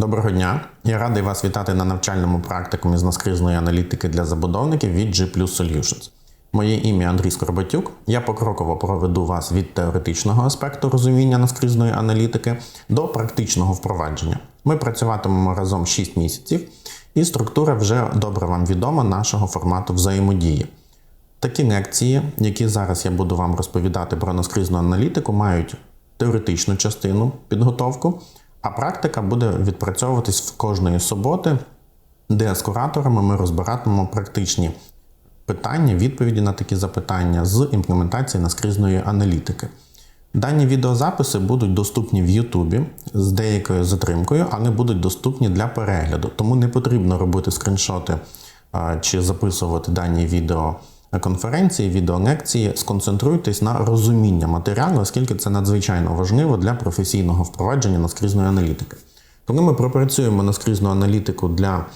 Доброго дня! Я радий вас вітати на навчальному практикумі з наскрізної аналітики для забудовників від G Solutions. Моє ім'я Андрій Скорбатюк. Я покроково проведу вас від теоретичного аспекту розуміння наскрізної аналітики до практичного впровадження. Ми працюватимемо разом 6 місяців, і структура вже добре вам відома нашого формату взаємодії. Такі лекції, які зараз я буду вам розповідати про наскрізну аналітику, мають теоретичну частину підготовку, а практика буде відпрацьовуватись в кожної суботи, де з кураторами ми розбиратимемо практичні питання, відповіді на такі запитання з імплементації наскрізної аналітики. Дані відеозаписи будуть доступні в Ютубі з деякою затримкою, але будуть доступні для перегляду. Тому не потрібно робити скріншоти чи записувати дані відео конференції, відеолекції. Сконцентруйтесь на розуміння матеріалу, оскільки це надзвичайно важливо для професійного впровадження наскрізної аналітики. Коли ми пропрацюємо наскрізну аналітику для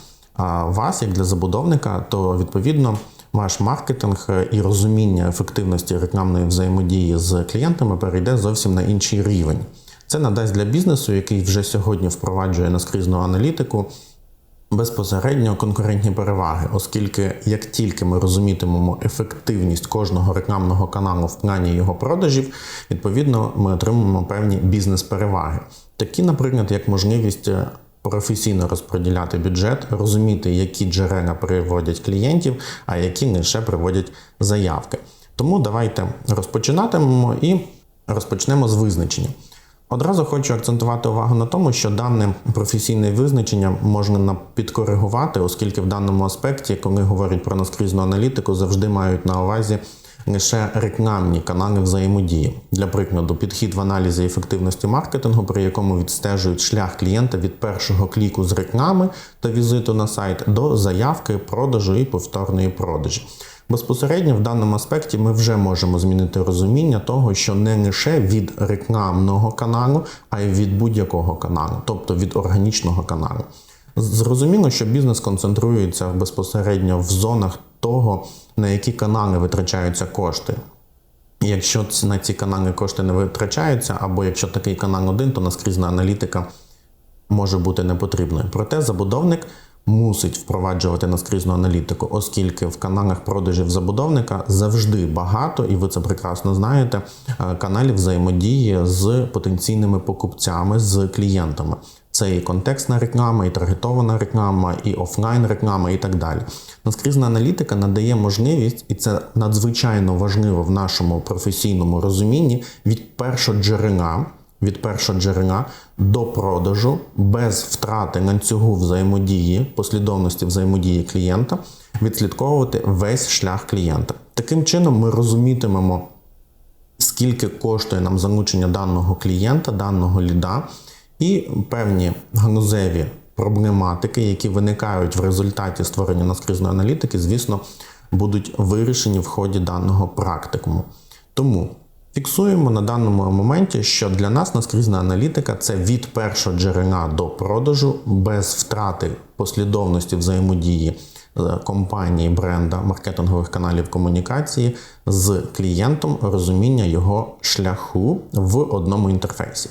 вас, як для забудовника, то відповідно ваш маркетинг і розуміння ефективності рекламної взаємодії з клієнтами перейде зовсім на інший рівень. Це надасть для бізнесу, який вже сьогодні впроваджує наскрізну аналітику, безпосередньо конкурентні переваги, оскільки як тільки ми розумітимемо ефективність кожного рекламного каналу в плані його продажів, відповідно ми отримаємо певні бізнес-переваги. Такі, наприклад, як можливість професійно розподіляти бюджет, розуміти, які джерела приводять клієнтів, а які лише приводять заявки. Тому давайте розпочинатимемо і розпочнемо з визначення. Одразу хочу акцентувати увагу на тому, що дане професійне визначення можна підкоригувати, оскільки в даному аспекті, коли говорять про наскрізну аналітику, завжди мають на увазі лише рекламні канали взаємодії. Для прикладу, підхід в аналізі ефективності маркетингу, при якому відстежують шлях клієнта від першого кліку з реклами та візиту на сайт до заявки, продажу і повторної продажі. Безпосередньо в даному аспекті ми вже можемо змінити розуміння того, що не лише від рекламного каналу, а й від будь-якого каналу, тобто від органічного каналу. Зрозуміло, що бізнес концентрується безпосередньо в зонах того, на які канали витрачаються кошти. Якщо на ці канали кошти не витрачаються, або якщо такий канал один, то наскрізна аналітика може бути непотрібною. Проте забудовник мусить впроваджувати наскрізну аналітику, оскільки в каналах продажів забудовника завжди багато, і ви це прекрасно знаєте, каналів взаємодії з потенційними покупцями, з клієнтами. Це і контекстна реклама, і таргетована реклама, і офлайн реклама, і так далі. Наскрізна аналітика надає можливість, і це надзвичайно важливо в нашому професійному розумінні від першого джерела. Від першого джерела до продажу без втрати ланцюгу взаємодії, послідовності взаємодії клієнта, відслідковувати весь шлях клієнта. Таким чином, ми розумітимемо, скільки коштує нам залучення даного клієнта, даного ліда, і певні ганузеві проблематики, які виникають в результаті створення наскрізної аналітики, звісно, будуть вирішені в ході даного практикуму. Тому фіксуємо на даному моменті, що для нас наскрізна аналітика це від першого джерела до продажу без втрати послідовності взаємодії компанії, бренда, маркетингових каналів комунікації з клієнтом, розуміння його шляху в одному інтерфейсі.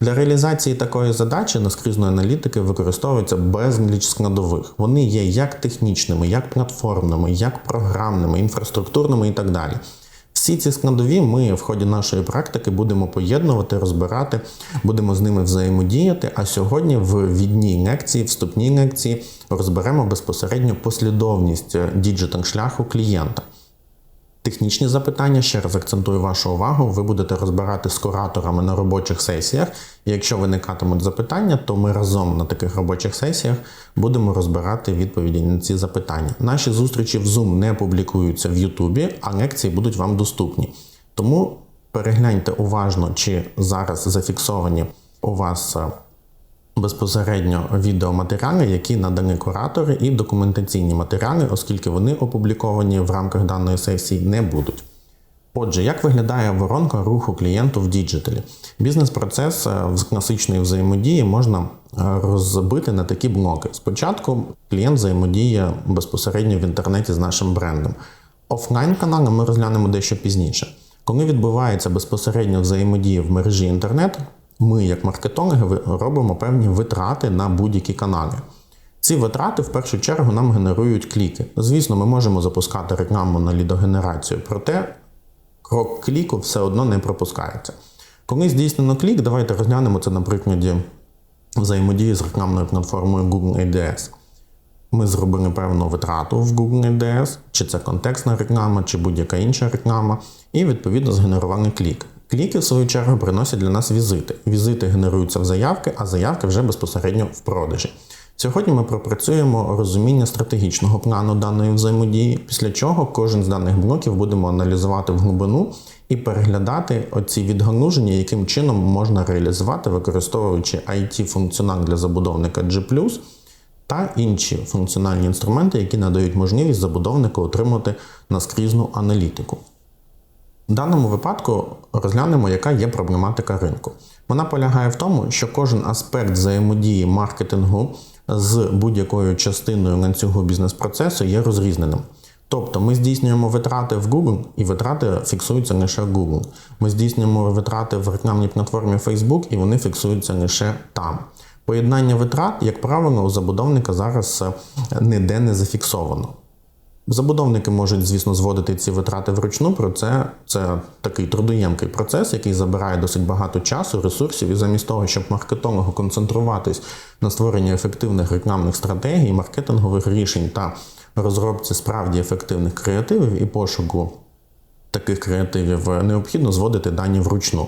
Для реалізації такої задачі наскрізної аналітики використовується безліч складових. Вони є як технічними, як платформними, як програмними, інфраструктурними і так далі. Всі ці складові ми в ході нашої практики будемо поєднувати, розбирати, будемо з ними взаємодіяти. А сьогодні в відній лекції, вступній лекції розберемо безпосередньо послідовність діджитинг шляху клієнта. Технічні запитання, ще раз акцентую вашу увагу, ви будете розбирати з кураторами на робочих сесіях. І якщо виникатимуть запитання, то ми разом на таких робочих сесіях будемо розбирати відповіді на ці запитання. Наші зустрічі в Zoom не публікуються в Ютубі, а лекції будуть вам доступні. Тому перегляньте уважно, чи зараз зафіксовані у вас безпосередньо відеоматеріали, які надані куратори, і документаційні матеріали, оскільки вони опубліковані в рамках даної сесії, не будуть. Отже, як виглядає воронка руху клієнту в діджиталі? Бізнес-процес з класичної взаємодії можна розбити на такі блоки. Спочатку клієнт взаємодіє безпосередньо в інтернеті з нашим брендом. Офлайн канали ми розглянемо дещо пізніше. Коли відбувається безпосередньо взаємодія в мережі інтернет, ми, як маркетологи, робимо певні витрати на будь-які канали. Ці витрати в першу чергу нам генерують кліки. Звісно, ми можемо запускати рекламу на лідогенерацію, проте крок кліку все одно не пропускається. Коли здійснено клік, давайте розглянемо це на прикладі взаємодії з рекламною платформою Google ADS. Ми зробили певну витрату в Google ADS, чи це контекстна реклама, чи будь-яка інша реклама, і відповідно згенерували клік. Кліки, в свою чергу, приносять для нас візити. Візити генеруються в заявки, а заявки вже безпосередньо в продажі. Сьогодні ми пропрацюємо розуміння стратегічного плану даної взаємодії, після чого кожен з даних блоків будемо аналізувати в глибину і переглядати оці відгалуження, яким чином можна реалізувати, використовуючи IT-функціонал для забудовника G+, та інші функціональні інструменти, які надають можливість забудовнику отримати наскрізну аналітику. В даному випадку розглянемо, яка є проблематика ринку. Вона полягає в тому, що кожен аспект взаємодії маркетингу з будь-якою частиною ланцюгу бізнес-процесу є розрізненим. Тобто ми здійснюємо витрати в Google, і витрати фіксуються лише в Google. Ми здійснюємо витрати в рекламній платформі Facebook, і вони фіксуються лише там. Поєднання витрат, як правило, у забудовника зараз е, ніде не зафіксовано. Забудовники можуть, звісно, зводити ці витрати вручну, про це це такий трудоємкий процес, який забирає досить багато часу, ресурсів, і замість того, щоб маркетологу концентруватись на створенні ефективних рекламних стратегій, маркетингових рішень та розробці справді ефективних креативів і пошуку таких креативів, е, необхідно зводити дані вручну.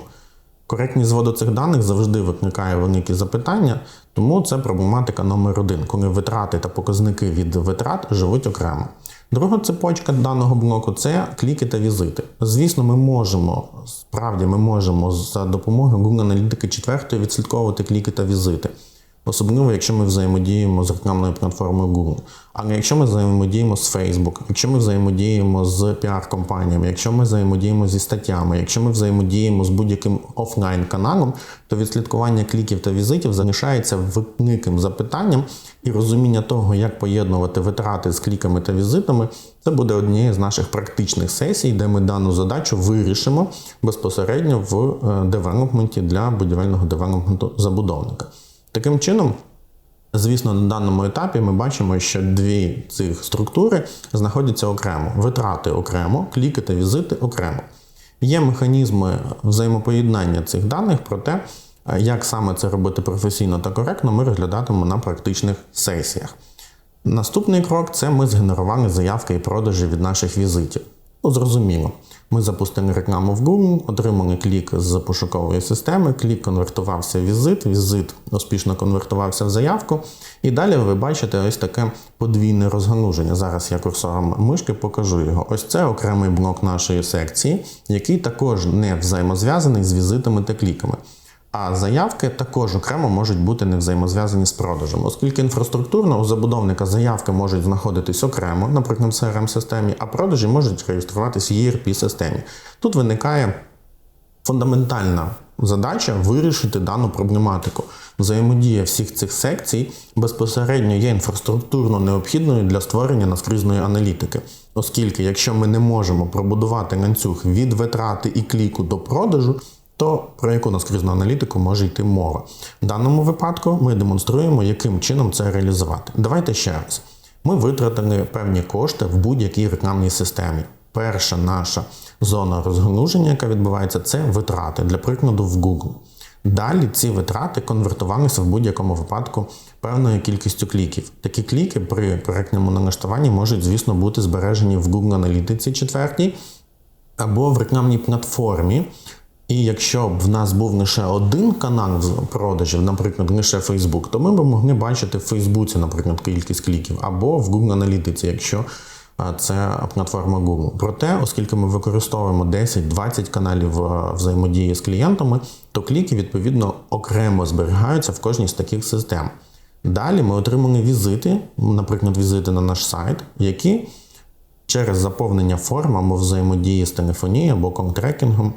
Коректність зводу цих даних завжди викликає великі запитання, тому це проблематика номер один, коли витрати та показники від витрат живуть окремо. Друга цепочка даного блоку це кліки та візити. Звісно, ми можемо, справді ми можемо за допомогою Google аналітики 4 відслідковувати кліки та візити. Особливо, якщо ми взаємодіємо з рекламною платформою Google. Але якщо ми взаємодіємо з Facebook, якщо ми взаємодіємо з піар-компаніями, якщо ми взаємодіємо зі статтями, якщо ми взаємодіємо з будь-яким офлайн-каналом, то відслідкування кліків та візитів залишається великим запитанням, і розуміння того, як поєднувати витрати з кліками та візитами, це буде однією з наших практичних сесій, де ми дану задачу вирішимо безпосередньо в е, девелопменті для будівельного девелопменту забудовника. Таким чином, звісно, на даному етапі ми бачимо, що дві цих структури знаходяться окремо: витрати окремо, кліки та візити окремо. Є механізми взаємопоєднання цих даних, проте, е, як саме це робити професійно та коректно, ми розглядатимемо на практичних сесіях. Наступний крок це ми згенерували заявки і продажі від наших візитів. Ну, зрозуміло. Ми запустили рекламу в Google, отримали клік з пошукової системи, клік конвертувався в візит, візит успішно конвертувався в заявку. І далі ви бачите ось таке подвійне розгалуження. Зараз я курсором мишки покажу його. Ось це окремий блок нашої секції, який також не взаємозв'язаний з візитами та кліками. А заявки також окремо можуть бути не взаємозв'язані з продажем, оскільки інфраструктурно у забудовника заявки можуть знаходитись окремо, наприклад, в crm системі а продажі можуть реєструватися в erp системі Тут виникає фундаментальна задача вирішити дану проблематику. Взаємодія всіх цих секцій безпосередньо є інфраструктурно необхідною для створення наскрізної аналітики, оскільки, якщо ми не можемо пробудувати ланцюг від витрати і кліку до продажу, то про яку наскрізну аналітику може йти мова. В даному випадку ми демонструємо, яким чином це реалізувати. Давайте ще раз. Ми витратили певні кошти в будь-якій рекламній системі. Перша наша зона розгалуження, яка відбувається, це витрати, для прикладу, в Google. Далі ці витрати конвертувалися в будь-якому випадку певною кількістю кліків. Такі кліки при коректному налаштуванні можуть, звісно, бути збережені в Google аналітиці четвертій або в рекламній платформі. І якщо б в нас був лише один канал продажів, наприклад, лише Facebook, то ми б могли бачити в Фейсбуці, наприклад, кількість кліків, або в Google аналітиці, якщо це платформа Google. Проте, оскільки ми використовуємо 10-20 каналів взаємодії з клієнтами, то кліки відповідно окремо зберігаються в кожній з таких систем. Далі ми отримали візити, наприклад, візити на наш сайт, які через заповнення форм або взаємодії з телефонією або контрекінгом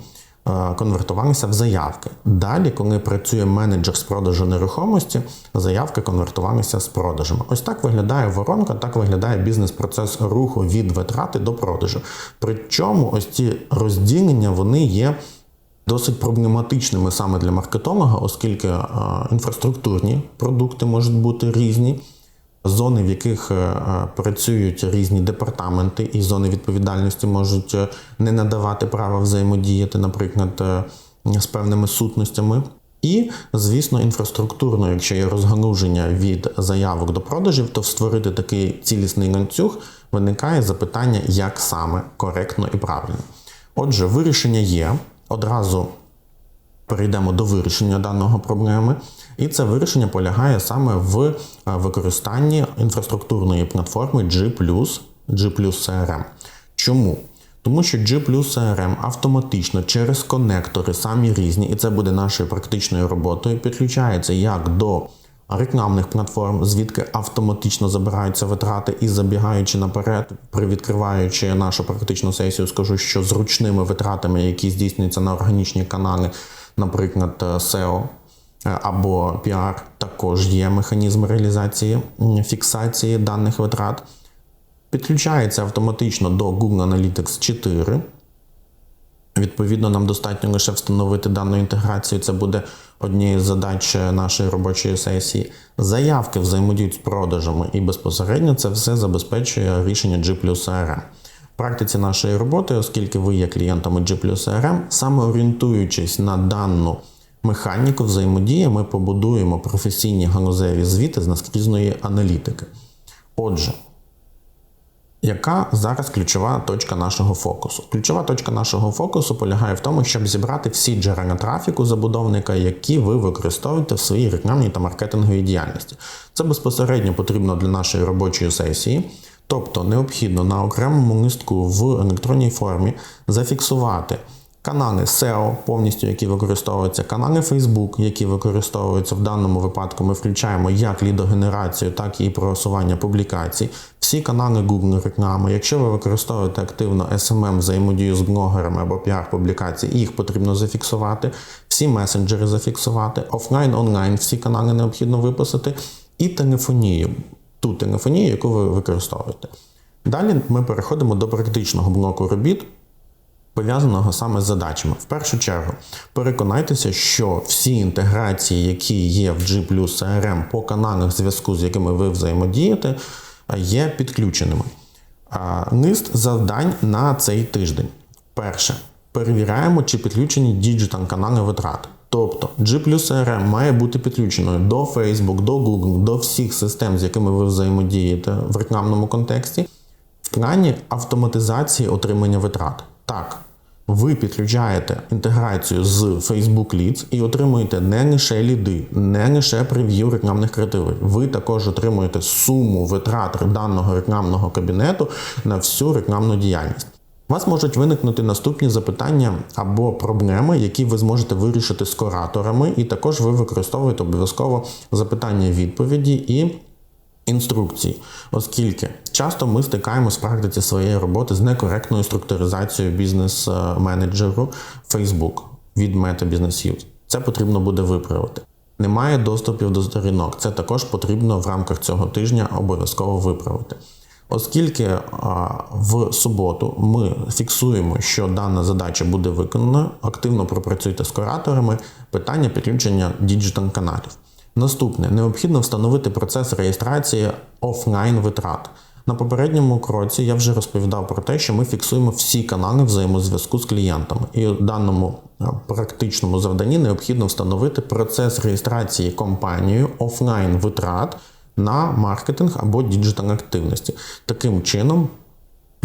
конвертувалися в заявки. Далі, коли працює менеджер з продажу нерухомості, заявки конвертувалися з продажами. Ось так виглядає воронка, так виглядає бізнес-процес руху від витрати до продажу. Причому ось ці розділення вони є досить проблематичними саме для маркетолога, оскільки е, інфраструктурні продукти можуть бути різні. Зони, в яких е, е, працюють різні департаменти, і зони відповідальності можуть е, не надавати права взаємодіяти, наприклад, з певними сутностями. І, звісно, інфраструктурно, якщо є розгалуження від заявок до продажів, то створити такий цілісний ланцюг виникає запитання, як саме коректно і правильно. Отже, вирішення є. Одразу перейдемо до вирішення даного проблеми. І це вирішення полягає саме в е, використанні інфраструктурної платформи G+, G+, CRM. Чому? Тому що G CRM автоматично через конектори самі різні, і це буде нашою практичною роботою, підключається як до рекламних платформ, звідки автоматично забираються витрати і забігаючи наперед, привідкриваючи нашу практичну сесію, скажу, що зручними витратами, які здійснюються на органічні канали, наприклад, SEO е, або PR, також є механізм реалізації фіксації даних витрат. Підключається автоматично до Google Analytics 4. Відповідно, нам достатньо лише встановити дану інтеграцію. Це буде однією з задач нашої робочої сесії. Заявки взаємодіють з продажами і безпосередньо це все забезпечує рішення G CRM. В практиці нашої роботи, оскільки ви є клієнтами G CRM, саме орієнтуючись на дану механіку взаємодії, ми побудуємо професійні галузеві звіти з наскрізної аналітики. Отже, яка зараз ключова точка нашого фокусу? Ключова точка нашого фокусу полягає в тому, щоб зібрати всі джерела трафіку забудовника, які ви використовуєте в своїй рекламній та маркетинговій діяльності. Це безпосередньо потрібно для нашої робочої сесії. Тобто необхідно на окремому листку в електронній формі зафіксувати Канали SEO, повністю, які використовуються, канали Facebook, які використовуються в даному випадку, ми включаємо як лідогенерацію, так і просування публікацій. Всі канали Google реклами. Якщо ви використовуєте активно SMM взаємодію з блогерами або піар-публікації, їх потрібно зафіксувати, всі месенджери зафіксувати, офлайн, онлайн, всі канали необхідно виписати, і телефонію, ту телефонію, яку ви використовуєте. Далі ми переходимо до практичного блоку робіт пов'язаного саме з задачами. В першу чергу, переконайтеся, що всі інтеграції, які є в G CRM по каналах зв'язку, з якими ви взаємодієте, є підключеними. Лист завдань на цей тиждень. Перше. Перевіряємо, чи підключені діджитал канали витрат. Тобто G CRM має бути підключеною до Facebook, до Google, до всіх систем, з якими ви взаємодієте в рекламному контексті, в плані автоматизації отримання витрат. Так, ви підключаєте інтеграцію з Facebook Leads і отримуєте не лише ліди, не лише прев'ю рекламних креативів. Ви також отримуєте суму витрат даного рекламного кабінету на всю рекламну діяльність. У вас можуть виникнути наступні запитання або проблеми, які ви зможете вирішити з кураторами, і також ви використовуєте обов'язково запитання відповіді і інструкцій, оскільки часто ми стикаємося в практиці своєї роботи з некоректною структуризацією бізнес-менеджеру Facebook від Meta Business Use. Це потрібно буде виправити. Немає доступів до сторінок. Це також потрібно в рамках цього тижня обов'язково виправити. Оскільки в суботу ми фіксуємо, що дана задача буде виконана, активно пропрацюйте з кураторами питання підключення діджитал каналів. Наступне необхідно встановити процес реєстрації офлайн витрат. На попередньому кроці я вже розповідав про те, що ми фіксуємо всі канали взаємозв'язку з клієнтами, і у даному практичному завданні необхідно встановити процес реєстрації компанією офлайн витрат на маркетинг або діджитал активності. Таким чином,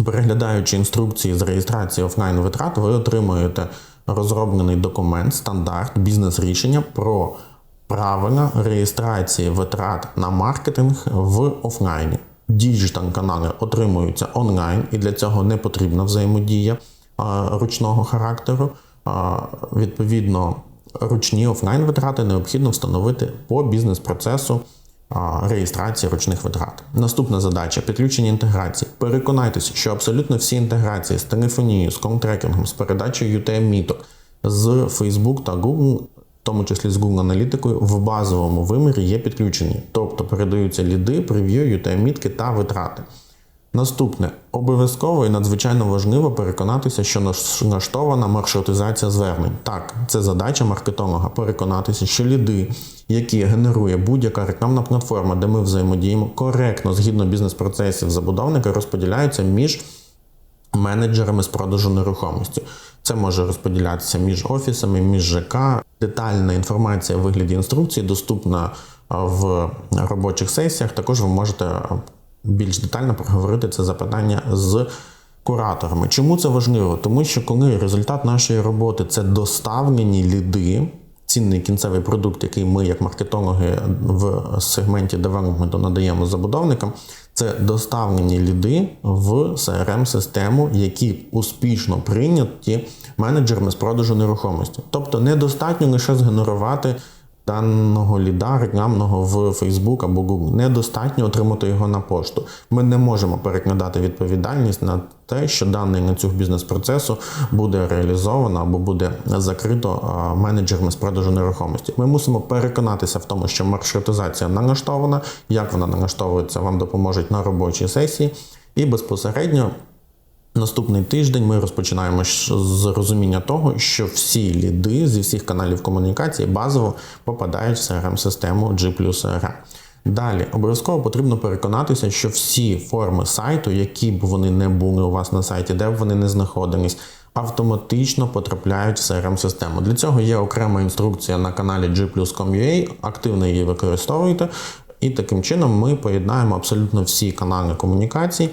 переглядаючи інструкції з реєстрації офлайн витрат, ви отримуєте розроблений документ, стандарт, бізнес-рішення про правила реєстрації витрат на маркетинг в офлайні. Діджитал канали отримуються онлайн, і для цього не потрібна взаємодія ручного характеру. Відповідно, ручні офлайн витрати необхідно встановити по бізнес-процесу реєстрації ручних витрат. Наступна задача підключення інтеграції. Переконайтеся, що абсолютно всі інтеграції з телефонією, з контрекінгом, з передачею UTM-міток з Facebook та Google в тому числі з Google аналітикою, в базовому вимірі є підключені, тобто передаються ліди, прев'ю, UTM-мітки та витрати. Наступне обов'язково і надзвичайно важливо переконатися, що налаштована маршрутизація звернень. Так, це задача маркетолога переконатися, що ліди, які генерує будь-яка рекламна платформа, де ми взаємодіємо коректно згідно бізнес-процесів забудовника, розподіляються між менеджерами з продажу нерухомості. Це може розподілятися між офісами, між ЖК. Детальна інформація в вигляді інструкції доступна в робочих сесіях. Також ви можете більш детально проговорити це запитання з кураторами. Чому це важливо? Тому що коли результат нашої роботи це доставлені ліди. Цінний кінцевий продукт, який ми, як маркетологи, в сегменті девелопменту надаємо забудовникам, це доставлені ліди в crm систему які успішно прийняті менеджерами з продажу нерухомості. Тобто недостатньо лише згенерувати даного ліда рекламного в Facebook або Google. Недостатньо отримати його на пошту. Ми не можемо перекладати відповідальність на те, що даний ланцюг бізнес-процесу буде реалізовано або буде закрито менеджерами з продажу нерухомості. Ми мусимо переконатися в тому, що маршрутизація налаштована, як вона налаштовується, вам допоможуть на робочій сесії, і безпосередньо. Наступний тиждень ми розпочинаємо з розуміння того, що всі ліди зі всіх каналів комунікації базово попадають в crm систему G CRM. Далі. Обов'язково потрібно переконатися, що всі форми сайту, які б вони не були у вас на сайті, де б вони не знаходились, автоматично потрапляють в crm систему Для цього є окрема інструкція на каналі G+.com.ua, активно її використовуйте, і таким чином ми поєднаємо абсолютно всі канали комунікацій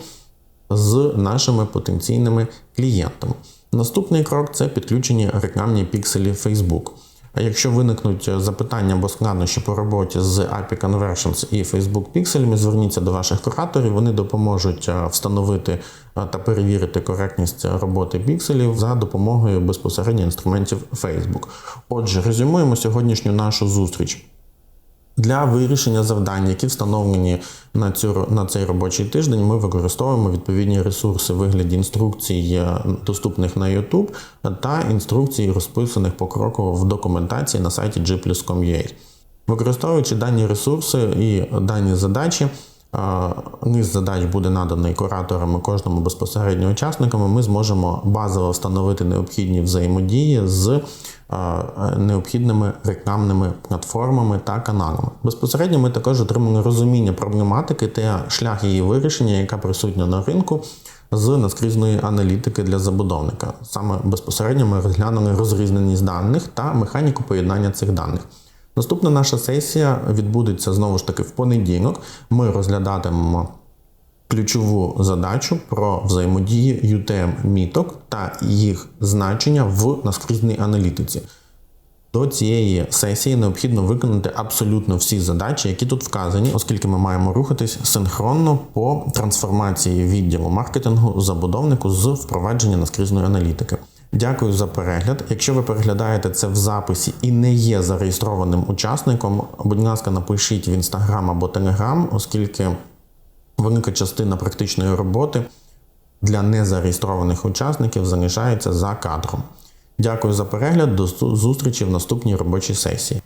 з нашими потенційними клієнтами. Наступний крок це підключені рекламні пікселі Facebook. А якщо виникнуть запитання або складнощі по роботі з API Conversions і Facebook пікселями, зверніться до ваших кураторів, вони допоможуть встановити та перевірити коректність роботи пікселів за допомогою безпосередньо інструментів Facebook. Отже, резюмуємо сьогоднішню нашу зустріч. Для вирішення завдань, які встановлені на цю на цей робочий тиждень, ми використовуємо відповідні ресурси в вигляді інструкцій, е, доступних на YouTube, та інструкцій, розписаних покроково в документації на сайті gplus.com.ua. Використовуючи дані ресурси і дані задачі, низ задач буде наданий кураторами кожному безпосередньо учасниками, ми зможемо базово встановити необхідні взаємодії з необхідними рекламними платформами та каналами. Безпосередньо ми також отримали розуміння проблематики та шлях її вирішення, яка присутня на ринку. З наскрізної аналітики для забудовника. Саме безпосередньо ми розглянули розрізненість даних та механіку поєднання цих даних. Наступна наша сесія відбудеться знову ж таки в понеділок. Ми розглядатимемо ключову задачу про взаємодії UTM міток та їх значення в наскрізній аналітиці. До цієї сесії необхідно виконати абсолютно всі задачі, які тут вказані, оскільки ми маємо рухатись синхронно по трансформації відділу маркетингу забудовнику з впровадження наскрізної аналітики. Дякую за перегляд. Якщо ви переглядаєте це в записі і не є зареєстрованим учасником, будь ласка, напишіть в інстаграм або телеграм, оскільки велика частина практичної роботи для незареєстрованих учасників залишається за кадром. Дякую за перегляд. До зустрічі в наступній робочій сесії.